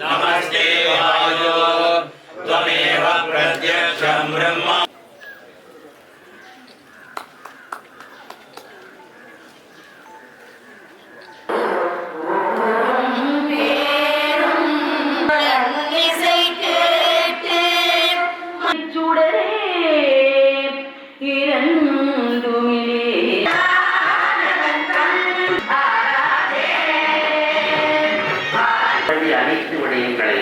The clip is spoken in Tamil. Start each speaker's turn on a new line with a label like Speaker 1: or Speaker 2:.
Speaker 1: नमस्ते वायो त्वमेव प्रत्यक्षं ब्रह्म
Speaker 2: இசை கேட்டு சுடரே
Speaker 1: அனைத்து விடயங்களை